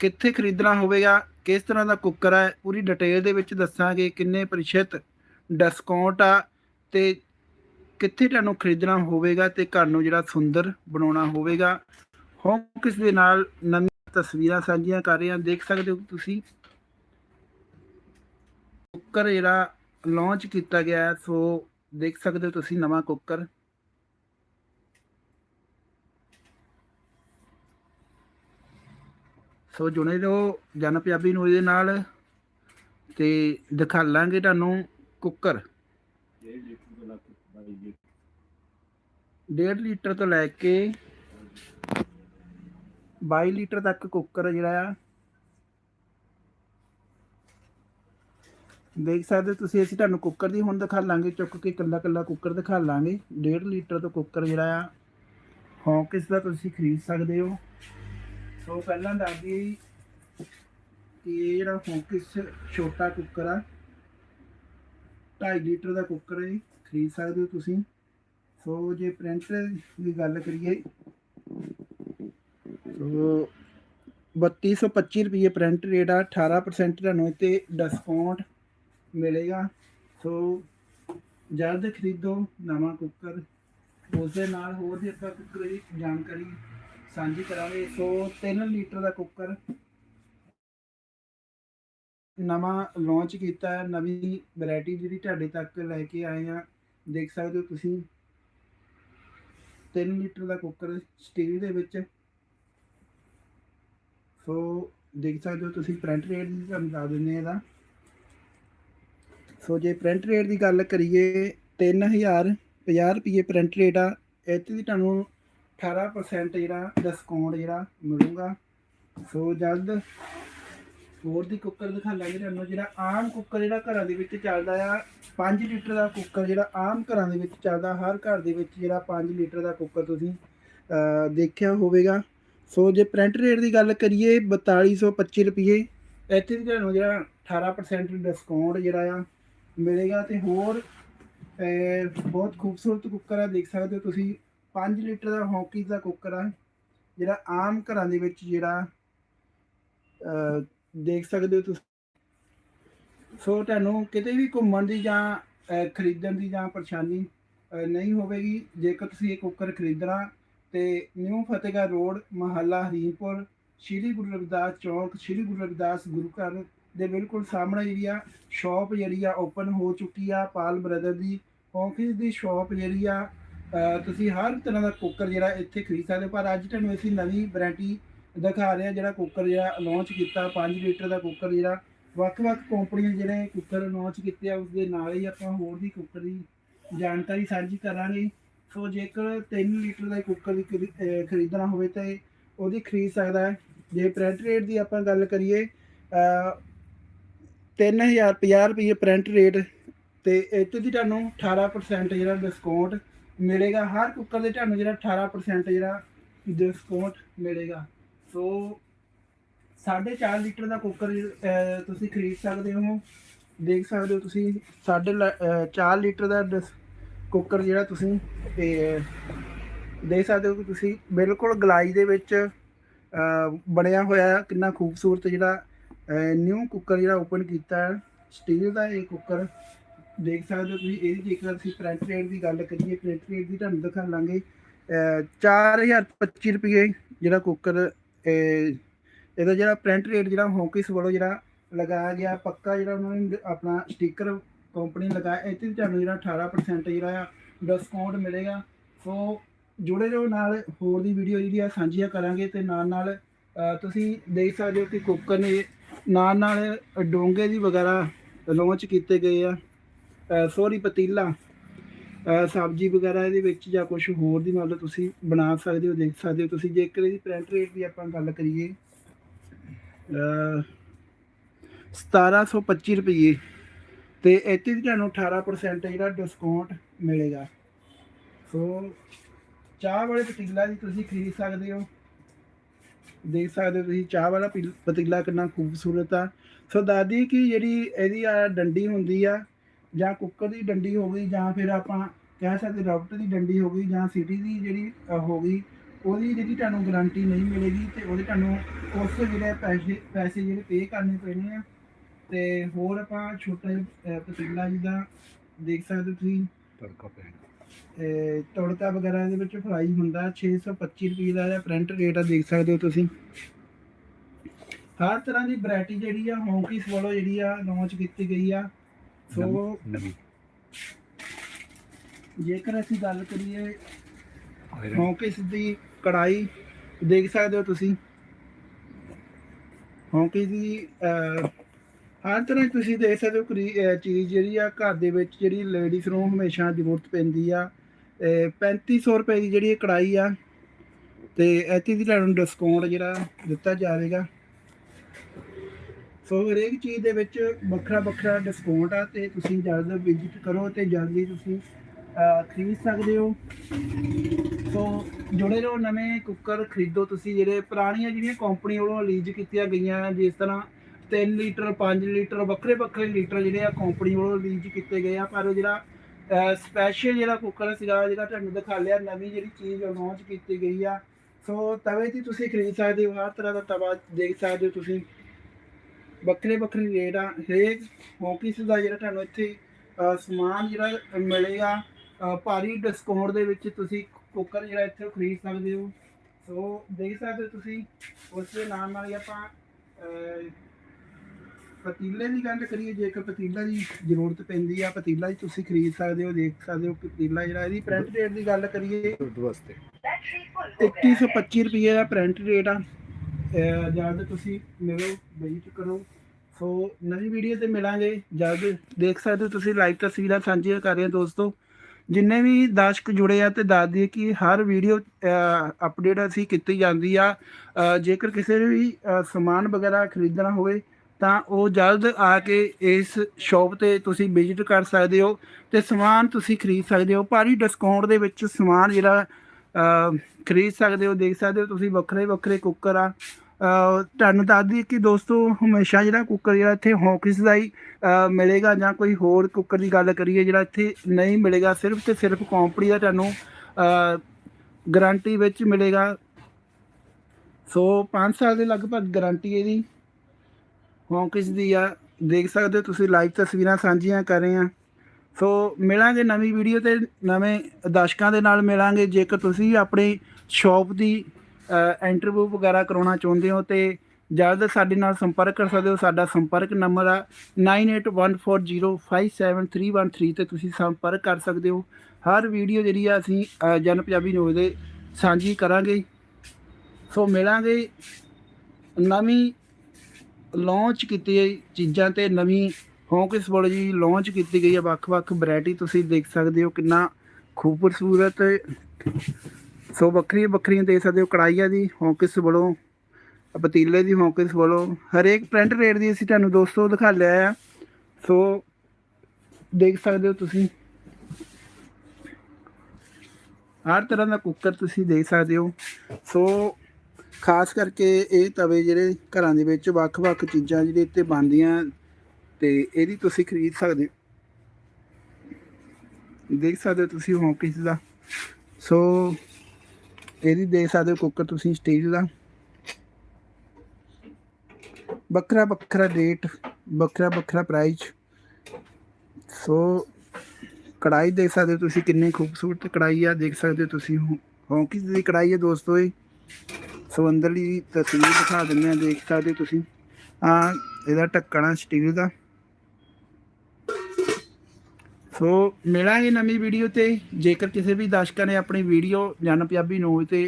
ਕਿੱਥੇ ਖਰੀਦਣਾ ਹੋਵੇਗਾ, ਕਿਸ ਤਰ੍ਹਾਂ ਦਾ ਕੁੱਕਰ ਹੈ ਪੂਰੀ ਡਿਟੇਲ ਦੇ ਵਿੱਚ ਦੱਸਾਂਗੇ ਕਿੰਨੇ ਪ੍ਰਤੀਸ਼ਤ ਡਿਸਕਾਊਂਟ ਆ ਤੇ ਕਿੱਥੇ ਤੁਹਾਨੂੰ ਖਰੀਦਣਾ ਹੋਵੇਗਾ ਤੇ ਘਰ ਨੂੰ ਜਿਹੜਾ ਸੁੰਦਰ ਬਣਾਉਣਾ ਹੋਵੇਗਾ। ਹੋਮ ਕਿਸ ਦੇ ਨਾਲ ਨਵੀਆਂ ਤਸਵੀਰਾਂ ਸਾਂਝੀਆਂ ਕਰ ਰਹੇ ਹਾਂ, ਦੇਖ ਸਕਦੇ ਹੋ ਤੁਸੀਂ। ਕੁੱਕਰ ਜਿਹੜਾ ਲਾਂਚ ਕੀਤਾ ਗਿਆ ਸੋ ਦੇਖ ਸਕਦੇ ਹੋ ਤੁਸੀਂ ਨਵਾਂ ਕੁੱਕਰ। ਸੋ ਜੁੜੇ ਰਹੋ ਜਨ ਪੰਜਾਬੀ ਨੂੰ ਇਹਦੇ ਨਾਲ ਤੇ ਦਿਖਾ ਲਾਂਗੇ ਤੁਹਾਨੂੰ ਕੁੱਕਰ। 1.5 ਲੀਟਰ ਤੋਂ ਲੈ ਕੇ 22 ਲੀਟਰ ਤੱਕ ਕੁੱਕਰ ਜਿਹੜਾ ਆ। ਦੇਖ ਸਕਦੇ ਹੋ ਤੁਸੀਂ, ਅਸੀਂ ਤੁਹਾਨੂੰ ਕੁੱਕਰ ਦੀ ਹੁਣ ਦਿਖਾ ਲਾਂਗੇ, ਚੁੱਕ ਕੇ ਕੱਲਾ ਕੱਲਾ ਕੁੱਕਰ ਦਿਖਾ ਲਾਂਗੇ। 1.5 ਲੀਟਰ ਤੋਂ ਕੁੱਕਰ ਜਿਹੜਾ ਆ ਹੌਕਿਸ ਦਾ ਤੁਸੀਂ ਖਰੀਦ ਸਕਦੇ ਹੋ। ਸੋ ਪਹਿਲਾਂ ਦੱਸ ਜੀ ਕਿ ਇਹ ਜਿਹੜਾ ਫੋਕਸ ਛੋਟਾ ਕੁੱਕਰ ਆ 2.5 ਲੀਟਰ ਦਾ ਕੁੱਕਰ ਹੈ ਖਰੀਦ ਸਕਦੇ ਹੋ ਤੁਸੀਂ। ਸੋ ਜੇ ਪ੍ਰਿੰਟ ਦੀ ਗੱਲ ਕਰੀਏ, ਸੋ 3225 ਰੁਪਏ ਪ੍ਰਿੰਟ ਰੇਟ ਆ 18% ਤੁਹਾਨੂੰ ਇਹ ਤੇ ਡਿਸਕਾਊਂਟ ਮਿਲੇਗਾ। ਸੋ ਜਲਦ ਖਰੀਦੋ ਨਵਾਂ ਕੁੱਕਰ। ਉਸ ਦੇ ਨਾਲ ਹੋਰ ਵੀ ਆਪਾਂ ਕੁੱਕਰ ਦੀ ਜਾਣਕਾਰੀ ਸਾਂਝੀ ਕਰਾਂਗੇ। ਸੋ 3 ਲੀਟਰ ਦਾ ਕੁੱਕਰ ਨਵਾਂ ਲਾਂਚ ਕੀਤਾ ਹੈ। ਨਵੀਂ ਵੈਰਾਈਟੀ ਜਿਹੜੀ ਤੁਹਾਡੇ ਤੱਕ ਲੈ ਕੇ ਆਏ ਆ ਦੇਖ ਸਕਦੇ ਹੋ ਤੁਸੀਂ। 3 ਲੀਟਰ ਦਾ ਕੁੱਕਰ ਸਟੀਲ ਦੇ ਵਿੱਚ। ਸੋ ਦੇਖ ਸਕਦੇ ਹੋ ਤੁਸੀਂ ਪ੍ਰਿੰਟ ਰੇਟ ਦੀ ਤੁਹਾਨੂੰ ਦੱਸ ਦਿੰਦੇ ਇਹਦਾ। ਸੋ ਜੇ ਪ੍ਰਿੰਟ ਰੇਟ ਦੀ ਗੱਲ ਕਰੀਏ 3050 ਰੁਪਏ ਪ੍ਰਿੰਟ ਰੇਟ ਆ। ਇੱਥੇ ਵੀ ਤੁਹਾਨੂੰ 18% ਜਿਹੜਾ ਡਿਸਕਾਊਂਟ ਜਿਹੜਾ ਮਿਲੂਗਾ। ਸੋ ਜਲਦ ਹੋਰ ਦੀ ਕੁੱਕਰ ਦਿਖਾ ਲਾਂਗੇ ਤੁਹਾਨੂੰ। ਜਿਹੜਾ ਆਮ ਕੁੱਕਰ ਜਿਹੜਾ ਘਰਾਂ ਦੇ ਵਿੱਚ ਚੱਲਦਾ ਆ 5 ਲੀਟਰ ਦਾ ਕੁੱਕਰ ਜਿਹੜਾ ਆਮ ਘਰਾਂ ਦੇ ਵਿੱਚ ਚੱਲਦਾ, ਹਰ ਘਰ ਦੇ ਵਿੱਚ ਜਿਹੜਾ 5 ਲੀਟਰ ਦਾ ਕੁੱਕਰ ਤੁਸੀਂ ਦੇਖਿਆ ਹੋਵੇਗਾ। ਸੋ ਜੇ ਪ੍ਰਿੰਟ ਰੇਟ ਦੀ ਗੱਲ ਕਰੀਏ 4225 ਰੁਪਏ ਇੱਥੇ ਵੀ ਤੁਹਾਨੂੰ ਜਿਹੜਾ 18% ਡਿਸਕਾਊਂਟ ਜਿਹੜਾ ਆ ਮਿਲੇਗਾ। ਤੇ ਹੋਰ ਬਹੁਤ ਖੂਬਸੂਰਤ ਕੁੱਕਰ ਆ, ਦੇਖ ਸਕਦੇ ਹੋ ਤੁਸੀਂ। 5 ਲੀਟਰ ਦਾ ਹੌਕੀ ਦਾ ਕੁੱਕਰ ਆ। ਜਿਹੜਾ ਆਮ ਘਰਾਂ ਦੇ ਵਿੱਚ ਜਿਹੜਾ ਦੇਖ ਸਕਦੇ ਹੋ ਤੁਸੀਂ। ਸੋ ਤੁਹਾਨੂੰ ਕਿਤੇ ਵੀ ਘੁੰਮਣ ਦੀ ਜਾਂ ਖਰੀਦਣ ਦੀ ਜਾਂ ਪਰੇਸ਼ਾਨੀ ਨਹੀਂ ਹੋਵੇਗੀ। ਜੇਕਰ ਤੁਸੀਂ ਇਹ ਕੁੱਕਰ ਖਰੀਦਣਾ, ਤੇ ਨਿਊ ਫਤਿਹਗੜ੍ਹ ਰੋਡ, ਮਹੱਲਾ ਹਰੀਮਪੁਰ ਸ਼੍ਰੀ ਗੁਰੂ ਰਵਿਦਾਸ ਚੌਕ, ਸ਼੍ਰੀ ਗੁਰੂ ਰਵਿਦਾਸ ਗੁਰੂ ਘਰ ਦੇ ਬਿਲਕੁਲ ਸਾਹਮਣੇ ਜਿਹੜੀ ਆ, ਸ਼ਾਪ ਜਿਹੜੀ ਆ, ਓਪਨ ਹੋ ਚੁੱਕੀ ਆ, ਪਾਲ ਬ੍ਰਦਰ ਦੀ। ਆਫਿਸ ਦੀ ਸ਼ਾਪ ਜਿਹੜੀ ਆ ਤੁਸੀਂ ਹਰ ਤਰ੍ਹਾਂ ਦਾ ਕੁੱਕਰ ਜਿਹੜਾ ਇੱਥੇ ਖਰੀਦ ਸਕਦੇ ਹੋ। ਪਰ ਅੱਜ ਤੁਹਾਨੂੰ ਅਸੀਂ ਨਵੀਂ ਵੈਰਾਈਟੀ ਦਿਖਾ ਰਹੇ ਹਾਂ ਜਿਹੜਾ ਕੁੱਕਰ ਜਿਹੜਾ ਲਾਂਚ ਕੀਤਾ 5 ਲੀਟਰ ਦਾ ਕੁੱਕਰ ਜਿਹੜਾ, ਵੱਖ-ਵੱਖ ਕੰਪਨੀਆਂ ਜਿਹੜੇ ਕੁੱਕਰ ਲਾਂਚ ਕੀਤੇ ਆ ਉਸ ਦੇ ਨਾਲ ਹੀ ਆਪਾਂ ਹੋਰ ਵੀ ਕੁੱਕਰ ਦੀ ਜਾਣਕਾਰੀ ਸਾਂਝੀ ਕਰਾਂਗੇ ਸੋ ਜੇਕਰ 3 ਲੀਟਰ ਦਾ ਕੁੱਕਰ ਦੀ ਖਰੀਦਣਾ ਹੋਵੇ ਤਾਂ ਉਹਦੀ ਖਰੀਦ ਸਕਦਾ ਹੈ ਜੇ ਪ੍ਰਿੰਟ ਰੇਟ ਦੀ ਆਪਾਂ ਗੱਲ ਕਰੀਏ, ਅਹ 3050 ਰੁਪਏ ਪ੍ਰਿੰਟ ਰੇਟ ਤੇ ਇੱਥੇ ਦੀ ਤੁਹਾਨੂੰ 18% ਜਿਹੜਾ ਡਿਸਕਾਊਂਟ ਮਿਲੇਗਾ ਹਰ ਕੁੱਕਰ ਦੇ ਤੁਹਾਨੂੰ ਜਿਹੜਾ 18% ਜਿਹੜਾ ਡਿਸਕਾਊਂਟ ਮਿਲੇਗਾ। ਸੋ 4.5 ਲੀਟਰ ਦਾ ਕੁੱਕਰ ਤੁਸੀਂ ਖਰੀਦ ਸਕਦੇ ਹੋ। ਦੇਖ ਸਕਦੇ ਹੋ ਤੁਸੀਂ 4 ਲੀਟਰ ਦਾ ਡਿਸ- ਕੁੱਕਰ ਜਿਹੜਾ ਤੁਸੀਂ, ਤੇ ਦੇਖ ਸਕਦੇ ਹੋ ਕਿ ਤੁਸੀਂ ਬਿਲਕੁਲ ਗਲਾਈ ਦੇ ਵਿੱਚ ਬਣਿਆ ਹੋਇਆ ਕਿੰਨਾ ਖੂਬਸੂਰਤ ਜਿਹੜਾ ਨਿਊ ਕੁੱਕਰ ਜਿਹੜਾ ਓਪਨ ਕੀਤਾ ਹੈ। ਸਟੀਲ ਦਾ ਇਹ ਕੁੱਕਰ ਦੇਖ ਸਕਦੇ ਹੋ ਤੁਸੀਂ ਇਹਦੀ ਜੇਕਰ ਅਸੀਂ ਪ੍ਰਿੰਟ ਰੇਟ ਦੀ ਗੱਲ ਕਰੀਏ ਪ੍ਰਿੰਟ ਰੇਟ ਦੀ ਤੁਹਾਨੂੰ ਦਿਖਾ ਲਾਂਗੇ ਅਹ, 4025 ਰੁਪਏ ਜਿਹੜਾ ਕੁੱਕਰ ਇਹਦਾ ਜਿਹੜਾ ਪ੍ਰਿੰਟ ਰੇਟ ਜਿਹੜਾ ਹੌਕਿਸ ਵੱਲੋਂ ਜਿਹੜਾ ਲਗਾਇਆ ਗਿਆ ਪੱਕਾ ਜਿਹੜਾ ਉਹਨਾਂ ਨੇ ਆਪਣਾ ਸਟicker ਕੰਪਨੀ ਲਗਾਇਆ ਇੱਥੇ ਵੀ ਤੁਹਾਨੂੰ ਜਿਹੜਾ 18% ਜਿਹੜਾ ਆ ਡਿਸਕਾਊਂਟ ਮਿਲੇਗਾ। ਸੋ ਜੁੜੇ ਰਹੋ ਨਾਲ ਹੋਰ ਦੀ ਵੀਡੀਓ ਜਿਹੜੀ ਆ ਸਾਂਝੀਆਂ ਕਰਾਂਗੇ ਤੇ ਨਾਲ ਨਾਲ ਤੁਸੀਂ ਦੇਖ ਸਕਦੇ ਹੋ ਕਿ ਕੁੱਕਰ ਨੇ ਨਾਲ ਨਾਲ ਡੋਂਗੇ ਦੀ ਵਗੈਰਾ ਲਾਂਚ ਕੀਤੇ ਗਏ ਆ। ਸੋਰੀ ਪਤੀਲਾ ਸਬਜ਼ੀ ਵਗੈਰਾ ਇਹਦੇ ਵਿੱਚ ਜਾਂ ਕੁਝ ਹੋਰ ਦੀ ਮਤਲਬ ਤੁਸੀਂ ਬਣਾ ਸਕਦੇ ਹੋ ਦੇਖ ਸਕਦੇ ਹੋ। ਤੁਸੀਂ ਜੇਕਰ ਇਹਦੀ ਪ੍ਰਿੰਟ ਰੇਟ ਦੀ ਆਪਾਂ ਗੱਲ ਕਰੀਏ ਅਹ, 1725 ਰੁਪਏ ਤੇ ਇੱਥੇ ਵੀ ਤੁਹਾਨੂੰ 18% ਜਿਹੜਾ ਡਿਸਕਾਊਂਟ ਮਿਲੇਗਾ। ਸੋ ਚਾਹ ਵਾਲੇ ਪਤੀਲਾ ਜੀ ਤੁਸੀਂ ਖਰੀਦ ਸਕਦੇ ਹੋ। ਦੇਖ ਸਕਦੇ ਹੋ ਤੁਸੀਂ ਚਾਹ ਵਾਲਾ ਪੀ- ਪਤੀਲਾ ਕਿੰਨਾ ਖੂਬਸੂਰਤ ਆ। ਸੋ ਦਾਦੀ ਕਿ ਜਿਹੜੀ ਇਹਦੀ ਆ ਡੰਡੀ ਹੁੰਦੀ ਆ ਜਾਂ ਕੁੱਕਰ ਦੀ ਡੰਡੀ ਹੋ ਗਈ ਜਾਂ ਫਿਰ ਆਪਾਂ ਕਹਿ ਸਕਦੇ ਰਬਟ ਦੀ ਡੰਡੀ ਹੋ ਗਈ ਜਾਂ ਸਿਟੀ ਦੀ ਜਿਹੜੀ ਹੋ ਗਈ ਉਹਦੀ ਜਿਹੜੀ ਤੁਹਾਨੂੰ ਗਾਰੰਟੀ ਨਹੀਂ ਮਿਲੇਗੀ ਤੇ ਉਹਦੇ ਤੁਹਾਨੂੰ ਉਸ ਜਿਹੜੇ ਪੈਸੇ ਪੈਸੇ ਜਿਹੜੇ ਪੇ ਕਰਨੇ ਪੈਣੇ ਆ। ਤੇ ਹੋਰ ਆਪਾਂ ਛੋਟਾ ਜਿਹਾ ਪਤੀਲਾ ਜਿਹਦਾ ਦੇਖ ਸਕਦੇ ਹੋ ਤੁਸੀਂ। ਤੜਕਾ ਪੈਣਾ। ਤੜਕਾ ਵਗੈਰਾ ਇਹਦੇ ਵਿੱਚ ਫਰਾਈ ਹੁੰਦਾ 625 ਰੁਪਏ ਦਾ ਜਾਂ ਪ੍ਰਿੰਟ ਰੇਟ ਆ ਦੇਖ ਸਕਦੇ ਹੋ ਤੁਸੀਂ। ਹਰ ਤਰ੍ਹਾਂ ਦੀ ਵੈਰਾਈਟੀ ਜਿਹੜੀ ਆ ਹੌਂਕੀਸ ਵੱਲੋਂ ਜਿਹੜੀ ਆ ਲਾਂਚ ਕੀਤੀ ਗਈ ਆ। ਸੋ ਨਵੀਂ ਜੇਕਰ ਅਸੀਂ ਗੱਲ ਕਰੀਏ ਹੌਂਕਿਸ ਦੀ ਕੜਾਈ ਦੇਖ ਸਕਦੇ ਹੋ ਤੁਸੀਂ। ਹੌਂਕਿਸ ਦੀ ਹਰ ਤਰ੍ਹਾਂ ਤੁਸੀਂ ਦੇਖ ਸਕਦੇ ਹੋ ਚੀਜ਼ ਜਿਹੜੀ ਆ ਘਰ ਦੇ ਵਿੱਚ ਜਿਹੜੀ ਲੇਡੀਜ਼ ਨੂੰ ਹਮੇਸ਼ਾ ਜ਼ਰੂਰਤ ਪੈਂਦੀ ਆ। ਅਹ, 3500 ਰੁਪਏ ਦੀ ਜਿਹੜੀ ਕੜਾਈ ਆ ਤੇ ਇੱਥੇ ਦੀ ਤੁਹਾਨੂੰ ਡਿਸਕਾਊਂਟ ਜਿਹੜਾ ਦਿੱਤਾ ਜਾਵੇਗਾ। ਸੋ ਹਰੇਕ ਚੀਜ਼ ਦੇ ਵਿੱਚ ਵੱਖਰਾ ਵੱਖਰਾ ਡਿਸਕਾਊਂਟ ਆ ਤੇ ਤੁਸੀਂ ਜਲਦ ਵਿਜ਼ਿਟ ਕਰੋ ਤੇ ਜਲਦੀ ਤੁਸੀਂ ਖਰੀਦ ਸਕਦੇ ਹੋ। ਸੋ ਜੁੜੇ ਰਹੋ, ਨਵੇਂ ਕੁੱਕਰ ਖਰੀਦੋ ਤੁਸੀਂ। ਜਿਹੜੇ ਪੁਰਾਣੀਆਂ ਜਿਹੜੀਆਂ ਕੰਪਨੀ ਵੱਲੋਂ ਰਿਲੀਜ਼ ਕੀਤੀਆਂ ਗਈਆਂ, ਜਿਸ ਤਰ੍ਹਾਂ 3 ਲੀਟਰ 5 ਲੀਟਰ, ਵੱਖਰੇ ਵੱਖਰੇ ਲੀਟਰ ਜਿਹੜੇ ਆ ਕੰਪਨੀ ਵੱਲੋਂ ਰਿਲੀਜ਼ ਕੀਤੇ ਗਏ ਆ। ਪਰ ਜਿਹੜਾ ਸਪੈਸ਼ਲ ਜਿਹੜਾ ਕੁੱਕਰ ਸੀਗਾ, ਜਿਹੜਾ ਤੁਹਾਨੂੰ ਦਿਖਾ ਲਿਆ, ਨਵੀਂ ਜਿਹੜੀ ਚੀਜ਼ ਲਾਂਚ ਕੀਤੀ ਗਈ ਆ। ਸੋ ਤਵੇ ਦੀ ਤੁਸੀਂ ਖਰੀਦ ਸਕਦੇ ਹੋ, ਹਰ ਤਰ੍ਹਾਂ ਦਾ ਤਵਾ ਦੇਖ ਸਕਦੇ ਹੋ ਤੁਸੀਂ। ਵੱਖਰੇ ਵੱਖਰੇ ਰੇਟ ਆ ਹਰੇਕ ਹੌਕਿਸ ਦਾ ਜਿਹੜਾ ਤੁਹਾਨੂੰ ਇੱਥੇ ਸਮਾਨ ਜਿਹੜਾ ਮਿਲੇਗਾ ਭਾਰੀ ਡਿਸਕਾਊਂਟ ਦੇ ਵਿੱਚ ਤੁਸੀਂ ਕੁੱਕਰ ਜਿਹੜਾ ਇੱਥੇ ਖਰੀਦ ਸਕਦੇ ਹੋ। ਸੋ ਦੇਖ ਸਕਦੇ ਹੋ ਤੁਸੀਂ ਉਸ ਦੇ ਨਾਲ ਨਾਲ ਹੀ ਆਪਾਂ ਅਹ, ਪਤੀਲੇ ਦੀ ਗੱਲ ਕਰੀਏ ਜੇਕਰ ਪਤੀਲਾ ਦੀ ਜ਼ਰੂਰਤ ਪੈਂਦੀ ਆ ਪਤੀਲਾ ਹੀ ਤੁਸੀਂ ਖਰੀਦ ਸਕਦੇ ਹੋ ਦੇਖ ਸਕਦੇ ਹੋ ਪਤੀਲਾ ਜਿਹੜਾ ਇਹਦੀ ਪ੍ਰਿੰਟ ਰੇਟ ਦੀ ਗੱਲ ਕਰੀਏ ਦੁੱਧ ਵਾਸਤੇ। 2125 ਰੁਪਏ ਦਾ ਪ੍ਰਿੰਟ ਰੇਟ ਆ। ਅਹ ਜਲਦ ਤੁਸੀਂ ਮਿਲੋ ਵਿਜ਼ਿਟ ਕਰੋ। ਸੋ ਨਵੀਂ ਵੀਡੀਓ ਤੇ ਮਿਲਾਂਗੇ। ਜਲਦ ਦੇਖ ਸਕਦੇ ਹੋ ਤੁਸੀਂ ਲਾਈਵ ਤਸਵੀਰਾਂ ਸਾਂਝੀਆਂ ਕਰ ਰਹੇ ਹਾਂ ਦੋਸਤੋ। ਜਿੰਨੇ ਵੀ ਦਰਸ਼ਕ ਜੁੜੇ ਆ ਤੇ ਦੱਸ ਦਈਏ ਕਿ ਹਰ ਵੀਡੀਓ ਅਪਡੇਟ ਅਸੀਂ ਕੀਤੀ ਜਾਂਦੀ ਆ। ਜੇਕਰ ਕਿਸੇ ਵੀ ਸਮਾਨ ਵਗੈਰਾ ਖਰੀਦਣਾ ਹੋਵੇ, ਤਾਂ ਉਹ ਜਲਦ ਆ ਕੇ ਇਸ ਸ਼ਾਪ ਤੇ ਤੁਸੀਂ ਵਿਜ਼ਿਟ ਕਰ ਸਕਦੇ ਹੋ ਤੇ ਸਮਾਨ ਤੁਸੀਂ ਖਰੀਦ ਸਕਦੇ ਹੋ। ਭਾਰੀ ਡਿਸਕਾਊਂਟ ਦੇ ਵਿੱਚ ਸਮਾਨ ਜਿਹੜਾ ਖਰੀਦ ਸਕਦੇ ਹੋ, ਦੇਖ ਸਕਦੇ ਹੋ, ਤੁਸੀਂ ਵੱਖਰੇ ਵੱਖਰੇ ਕੁੱਕਰ ਆ। ਤੁਹਾਨੂੰ ਦੱਸ ਦਈਏ ਕਿ ਦੋਸਤੋ, ਹਮੇਸ਼ਾ ਜਿਹੜਾ ਕੁੱਕਰ ਜਿਹੜਾ ਇੱਥੇ ਹੌਕਿਸ ਦਾ ਹੀ ਮਿਲੇਗਾ ਜਾਂ ਕੋਈ ਹੋਰ ਕੁੱਕਰ ਦੀ ਗੱਲ ਕਰੀਏ, ਜਿਹੜਾ ਇੱਥੇ ਨਹੀਂ ਮਿਲੇਗਾ, ਸਿਰਫ ਤੇ ਸਿਰਫ ਕੰਪਨੀ ਦਾ ਤੁਹਾਨੂੰ ਗਾਰੰਟੀ ਵਿੱਚ ਮਿਲੇਗਾ। ਸੋ 5 ਸਾਲ ਦੇ ਲਗਭਗ ਗਾਰੰਟੀ ਇਹਦੀ ਹੌਕਿਸ ਦੀ ਆ। ਦੇਖ ਸਕਦੇ ਹੋ, ਤੁਸੀਂ ਲਾਈਵ ਤਸਵੀਰਾਂ ਸਾਂਝੀਆਂ ਕਰ ਰਹੇ ਆ। ਸੋ ਮਿਲਾਂਗੇ ਨਵੀਂ ਵੀਡੀਓ ਤੇ, ਨਵੇਂ ਦਰਸ਼ਕਾਂ ਦੇ ਨਾਲ ਮਿਲਾਂਗੇ। ਜੇਕਰ ਤੁਸੀਂ ਆਪਣੀ ਸ਼ਾਪ ਦੀ ਇੰਟਰਵਿਊ ਵਗੈਰਾ ਕਰਾਉਣਾ ਚਾਹੁੰਦੇ ਹੋ ਤੇ ਜਲਦ ਸਾਡੇ ਨਾਲ ਸੰਪਰਕ ਕਰ ਸਕਦੇ ਹੋ। ਸਾਡਾ ਸੰਪਰਕ ਨੰਬਰ ਆ 9814057313 ਤੇ ਤੁਸੀਂ ਸੰਪਰਕ ਕਰ ਸਕਦੇ ਹੋ। ਹਰ ਵੀਡੀਓ ਜਿਹੜੀ ਆ ਅਸੀਂ ਜਨ ਪੰਜਾਬੀ ਨਿਊਜ਼ ਦੇ ਸਾਂਝੀ ਕਰਾਂਗੇ। ਸੋ ਮਿਲਾਂਗੇ ਨਵੀਂ ਲਾਂਚ ਕੀਤੀ ਗਈ ਚੀਜ਼ਾਂ ਤੇ, ਨਵੀਂ ਹੌਂਕਿਸ ਵੱਲੋਂ ਜੀ ਲਾਂਚ ਕੀਤੀ ਗਈ ਹੈ। ਵੱਖ-ਵੱਖ ਵੈਰਾਈਟੀ ਤੁਸੀਂ ਦੇਖ ਸਕਦੇ ਹੋ ਕਿੰਨਾ ਖੂਬਸੂਰਤ ਸੋ ਵੱਖਰੀਆਂ ਵੱਖਰੀਆਂ ਦੇਖ ਸਕਦੇ ਹੋ ਕੜਾਈਆਂ ਦੀ ਹੌਂਕਿਸ ਵੱਲੋਂ ਪਤੀਲੇ ਦੀ ਹੌਂਕਿਸ ਵੱਲੋਂ ਹਰੇਕ ਪ੍ਰਿੰਟ ਰੇਟ ਦੀ ਅਸੀਂ ਤੁਹਾਨੂੰ ਦੋਸਤੋ ਦਿਖਾ ਲਿਆ ਆ। ਸੋ ਦੇਖ ਸਕਦੇ ਹੋ ਤੁਸੀਂ। ਹਰ ਤਰ੍ਹਾਂ ਦਾ ਕੁੱਕਰ ਤੁਸੀਂ ਦੇਖ ਸਕਦੇ ਹੋ। ਸੋ ਖਾਸ ਕਰਕੇ ਇਹ ਤਵੇ ਜਿਹੜੇ ਘਰਾਂ ਦੇ ਵਿੱਚ ਵੱਖ-ਵੱਖ ਚੀਜ਼ਾਂ ਜਿਹੜੇ ਇੱਥੇ ਬਣਦੀਆਂ ਤੇ ਇਹਦੀ ਤੁਸੀਂ ਖਰੀਦ ਸਕਦੇ ਦੇਖ ਸਕਦੇ ਹੋ ਤੁਸੀਂ ਹੌਕਿਸ ਦਾ। ਸੋ ਇਹਦੀ ਦੇਖ ਸਕਦੇ ਹੋ ਕੁੱਕਰ ਤੁਸੀਂ ਸਟੀਲ ਦਾ। ਵੱਖਰਾ ਵੱਖਰਾ ਰੇਟ ਵੱਖਰਾ ਵੱਖਰਾ ਪ੍ਰਾਈਸ ਸੋ ਕੜਾਈ ਦੇਖ ਸਕਦੇ ਹੋ ਤੁਸੀਂ ਕਿੰਨੀ ਖੂਬਸੂਰਤ ਕੜਾਈ ਆ। ਦੇਖ ਸਕਦੇ ਹੋ ਤੁਸੀਂ ਹੌਕਿਸ ਦੀ ਕੜਾਈ ਹੈ ਦੋਸਤੋ ਇਹ? ਸੋ ਅੰਦਰਲੀ ਤਸਵੀਰ ਦਿਖਾ ਦਿੰਦੇ ਆ ਦੇਖ ਸਕਦੇ ਹੋ ਤੁਸੀਂ। ਆ ਇਹਦਾ ਢੱਕਣਾ ਸਟੀਲ ਦਾ। ਸੋ ਮਿਲਾਂਗੇ ਨਵੀਂ ਵੀਡੀਓ ਤੇ। ਜੇਕਰ ਕਿਸੇ ਵੀ ਦਰਸ਼ਕਾਂ ਨੇ ਆਪਣੀ ਵੀਡੀਓ ਜਨ ਪੰਜਾਬੀ ਨੂੰ ਤੇ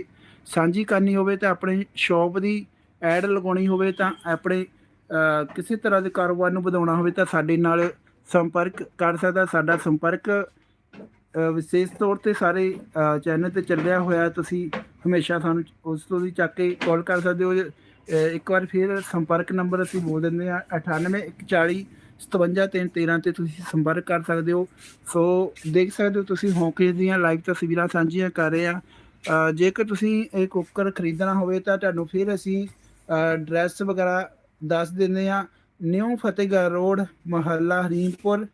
ਸਾਂਝੀ ਕਰਨੀ ਹੋਵੇ ਤਾਂ ਆਪਣੇ ਸ਼ਾਪ ਦੀ ਐਡ ਲਗਾਉਣੀ ਹੋਵੇ ਤਾਂ ਆਪਣੇ ਕਿਸੇ ਤਰ੍ਹਾਂ ਦੇ ਕਾਰੋਬਾਰ ਨੂੰ ਵਧਾਉਣਾ ਹੋਵੇ ਤਾਂ ਸਾਡੇ ਨਾਲ ਸੰਪਰਕ ਕਰ ਸਕਦਾ। ਸਾਡਾ ਸੰਪਰਕ ਵਿਸ਼ੇਸ਼ ਤੌਰ ਤੇ ਸਾਰੇ ਚੈਨਲ ਤੇ ਚੱਲਿਆ ਹੋਇਆ। ਤੁਸੀਂ ਹਮੇਸ਼ਾ ਸਾਨੂੰ ਉਸ ਤੋਂ ਵੀ ਚੱਕ ਕੇ ਕਾਲ ਕਰ ਸਕਦੇ ਹੋ। ਇੱਕ ਵਾਰ ਫਿਰ ਸੰਪਰਕ ਨੰਬਰ ਅਸੀਂ ਬੋਲ ਦਿੰਦੇ ਆ 9840 5713 ਤੇ ਤੁਸੀਂ ਸੰਪਰਕ ਕਰ ਸਕਦੇ ਹੋ। ਸੋ ਦੇਖ ਸਕਦੇ ਹੋ ਤੁਸੀਂ ਹੌਕੇ ਦੀਆਂ ਲਾਈਵ ਤਸਵੀਰਾਂ ਸਾਂਝੀਆਂ ਕਰ ਰਹੇ ਆ ਜੇਕਰ ਤੁਸੀਂ ਇਹ ਕੁੱਕਰ ਖਰੀਦਣਾ ਹੋਵੇ ਤਾਂ ਤੁਹਾਨੂੰ ਫਿਰ ਅਸੀਂ ਐਡਰੈਸ ਵਗੈਰਾ ਦੱਸ ਦਿੰਦੇ ਆ ਨਿਊ ਫਤਿਹਗੜ੍ਹ ਰੋਡ, ਮਹੱਲਾ ਹਰੀਮਪੁਰ।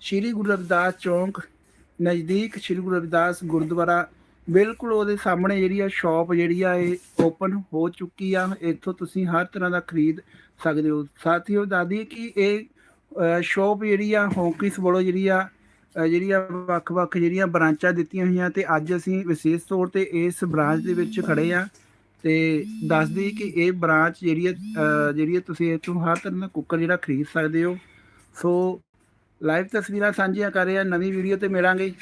ਸ਼੍ਰੀ ਗੁਰੂ ਰਵਿਦਾਸ ਚੌਂਕ, ਨਜ਼ਦੀਕ ਸ਼੍ਰੀ ਗੁਰੂ ਰਵਿਦਾਸ ਗੁਰਦੁਆਰਾ ਬਿਲਕੁਲ ਉਹਦੇ ਸਾਹਮਣੇ ਜਿਹੜੀ ਆ ਸ਼ਾਪ ਜਿਹੜੀ ਆ ਇਹ ਓਪਨ ਹੋ ਚੁੱਕੀ ਆ। ਇੱਥੋਂ ਤੁਸੀਂ ਹਰ ਤਰ੍ਹਾਂ ਦਾ ਖਰੀਦ ਸਕਦੇ ਹੋ। ਸਾਥੀਓ ਦੱਸਦੀ ਕਿ ਇਹ ਸ਼ਾਪ ਜਿਹੜੀ ਆ ਹੌਂਕਿਸ ਵੱਲੋਂ ਜਿਹੜੀ ਆ ਅ, ਜਿਹੜੀ ਆ ਵੱਖ-ਵੱਖ ਜਿਹੜੀਆਂ ਬ੍ਰਾਂਚਾਂ ਦਿੱਤੀਆਂ ਹੋਈਆਂ ਤੇ ਅੱਜ ਅਸੀਂ ਵਿਸ਼ੇਸ਼ ਤੌਰ ਤੇ ਇਸ ਬ੍ਰਾਂਚ ਦੇ ਵਿੱਚ ਖੜੇ ਆ। ਤੇ ਦੱਸਦੀ ਕਿ ਇਹ ਬ੍ਰਾਂਚ ਜਿਹੜੀ ਆ ਜਿਹੜੀ ਤੁਸੀਂ ਇੱਥੋਂ ਹਰ ਤਰ੍ਹਾਂ ਦਾ ਕੁੱਕਰ ਜਿਹੜਾ ਖਰੀਦ ਸਕਦੇ ਹੋ। ਸੋ ਲਾਈਵ ਤਸਵੀਰਾਂ ਸਾਂਝੀਆਂ ਕਰ ਰਹੇ ਆ। ਨਵੀਂ ਵੀਡੀਓ ਤੇ ਮਿਲਾਂਗੇ।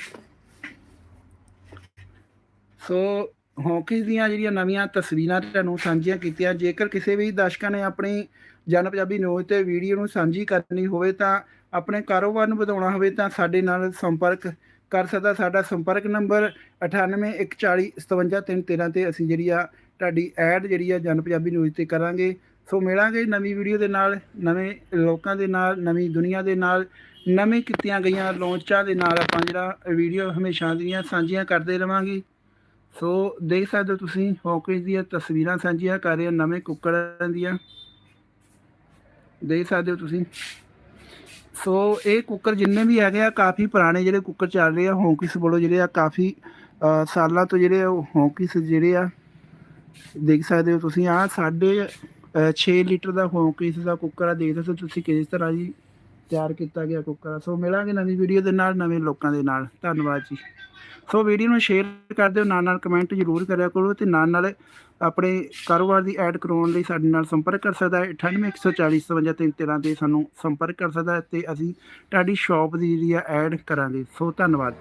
ਸੋ ਹੌਕਿਸ ਦੀਆਂ ਜਿਹੜੀਆਂ ਨਵੀਆਂ ਤਸਵੀਰਾਂ ਤੁਹਾਨੂੰ ਸਾਂਝੀਆਂ ਕੀਤੀਆਂ, ਜੇਕਰ ਕਿਸੇ ਵੀ ਦਰਸ਼ਕਾਂ ਨੇ ਆਪਣੀ ਜਨ ਪੰਜਾਬੀ ਨਿਊਜ਼ ਤੇ ਵੀਡੀਓ ਨੂੰ ਸਾਂਝੀ ਕਰਨੀ ਹੋਵੇ ਤਾਂ ਆਪਣੇ ਕਾਰੋਬਾਰ ਨੂੰ ਵਧਾਉਣਾ ਹੋਵੇ ਤਾਂ ਸਾਡੇ ਨਾਲ ਸੰਪਰਕ ਕਰ ਸਕਦਾ। ਸਾਡਾ ਸੰਪਰਕ ਨੰਬਰ 9814457313 ਤੇ ਅਸੀਂ ਜਿਹੜੀ ਆ ਤੁਹਾਡੀ ਐਡ ਜਿਹੜੀ ਆ ਜਨ ਪੰਜਾਬੀ ਨਿਊਜ਼ ਤੇ ਕਰਾਂਗੇ। ਸੋ ਮਿਲਾਂਗੇ ਨਵੀਂ ਵੀਡੀਓ ਦੇ ਨਾਲ, ਨਵੇਂ ਲੋਕਾਂ ਦੇ ਨਾਲ, ਨਵੀਂ ਦੁਨੀਆ ਦੇ ਨਾਲ, ਨਵੇਂ ਕੀਤੀਆਂ ਗਈਆਂ ਲਾਂਚਾਂ ਦੇ ਨਾਲ ਆਪਾਂ ਜਿਹੜਾ ਵੀਡੀਓ ਹਮੇਸ਼ਾ ਦੀਆਂ ਸਾਂਝੀਆਂ ਕਰਦੇ ਰਵਾਂਗੇ। ਸੋ ਦੇਖ ਸਕਦੇ ਹੋ ਤੁਸੀਂ ਹੌਕਿਸ ਦੀਆਂ ਤਸਵੀਰਾਂ ਸਾਂਝੀਆਂ ਕਰ ਰਹੇ ਨਵੇਂ ਕੁੱਕੜਾਂ ਦੀਆਂ। ਦੇਖ ਸਕਦੇ ਹੋ ਤੁਸੀਂ। ਸੋ ਇਹ ਕੁੱਕਰ ਜਿੰਨੇ ਵੀ ਹੈਗੇ ਆ, ਕਾਫੀ ਪੁਰਾਣੇ ਜਿਹੜੇ ਕੁੱਕਰ ਚੱਲ ਰਹੇ ਆ ਹੌਕਿਸ ਵੱਲੋਂ ਜਿਹੜੇ ਆ, ਕਾਫੀ ਸਾਲਾਂ ਤੋਂ ਜਿਹੜੇ ਆ, ਉਹ ਹੌਕਿਸ ਜਿਹੜੇ ਆ, ਦੇਖ ਸਕਦੇ ਹੋ ਤੁਸੀਂ। ਆ ਸਾਡੇ 6 ਲੀਟਰ ਦਾ ਹੌਕਿਸ ਦਾ ਕੁੱਕਰ ਆ, ਦੇਖ ਸਕਦੇ ਹੋ ਤੁਸੀਂ ਕਿਸ ਤਰ੍ਹਾਂ ਜੀ ਤਿਆਰ ਕੀਤਾ ਗਿਆ ਕੁੱਕਰ ਸੋ ਮਿਲਾਂਗੇ ਨਵੀਂ ਵੀਡੀਓ ਦੇ ਨਾਲ, ਨਵੇਂ ਲੋਕਾਂ ਦੇ ਨਾਲ। ਧੰਨਵਾਦ ਜੀ। ਸੋ ਵੀਡੀਓ ਨੂੰ ਸ਼ੇਅਰ ਕਰ ਦਿਓ, ਨਾਲ ਨਾਲ ਕਮੈਂਟ ਜ਼ਰੂਰ ਕਰਿਆ ਕਰੋ ਤੇ ਨਾਲ ਨਾਲ ਆਪਣੇ ਕਾਰੋਬਾਰ ਦੀ ਐਡ ਕਰਾਉਣ ਲਈ ਸਾਡੇ ਨਾਲ ਸੰਪਰਕ ਕਰ ਸਕਦਾ ਹੈ। 9814457313 ਤੇ ਸਾਨੂੰ ਸੰਪਰਕ ਕਰ ਸਕਦਾ ਹੈ ਤੇ ਅਸੀਂ ਤੁਹਾਡੀ ਸ਼ਾਪ ਦੀ ਜਿਹੜੀ ਆ ਐਡ ਕਰਾਂਗੇ। ਸੋ ਧੰਨਵਾਦ।